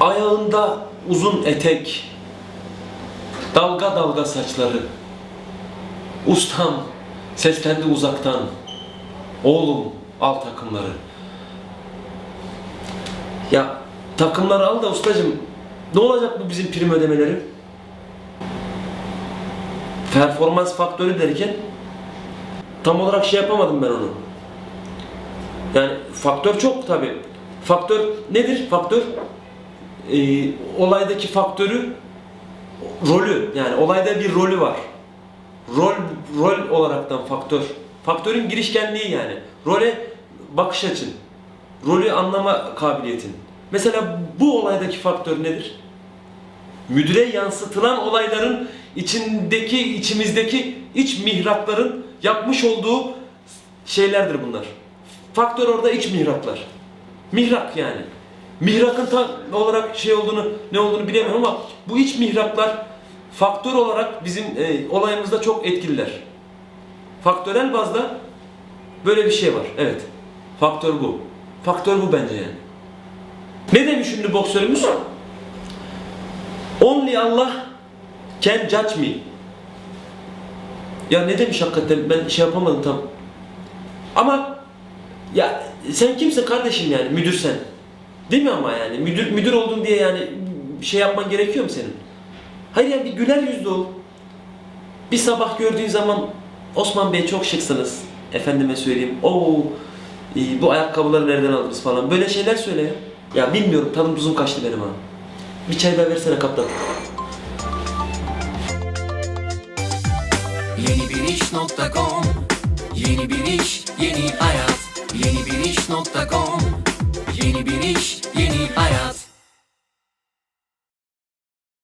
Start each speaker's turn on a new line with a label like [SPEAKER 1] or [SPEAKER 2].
[SPEAKER 1] Ayağında uzun etek, dalga dalga saçları. Ustam seslendi uzaktan. Oğlum al takımları. Ya takımları al da ustacım ne olacak bu bizim prim ödemeleri? Performans faktörü derken tam olarak şey yapamadım ben onu. Yani faktör çok tabi. Faktör nedir? Faktör Ee, olaydaki faktörü rolü yani olayda bir rolü var. Rol rol olaraktan faktör. Faktörün girişkenliği yani. Role bakış açın. Rolü anlama kabiliyetin. Mesela bu olaydaki faktör nedir? Müdüre yansıtılan olayların içindeki, içimizdeki iç mihrakların yapmış olduğu şeylerdir bunlar. Faktör orada iç mihraklar. Mihrak yani. Mihrakın tam olarak şey olduğunu, ne olduğunu bilemiyorum ama bu iç mihraklar faktör olarak bizim e, olayımızda çok etkililer. Faktörel bazda böyle bir şey var. Evet. Faktör bu. Faktör bu bence yani. Ne demiş ünlü boksörümüz? Only Allah can judge me. Ya ne demiş hakikaten ben şey yapamadım tam. Ama ya sen kimsin kardeşim yani müdür sen. Değil mi ama yani müdür müdür oldun diye yani bir şey yapman gerekiyor mu senin? Hayır yani bir güler yüzlü ol. Bir sabah gördüğün zaman Osman Bey çok şıksınız. Efendime söyleyeyim. Oo e, bu ayakkabıları nereden aldınız falan. Böyle şeyler söyle ya. Ya bilmiyorum tadım tuzum kaçtı benim ha. Bir çay daha versene kaptan.
[SPEAKER 2] Yeni bir iş.com Yeni bir iş, yeni hayat Yeni bir iş.com Yeni bir iş,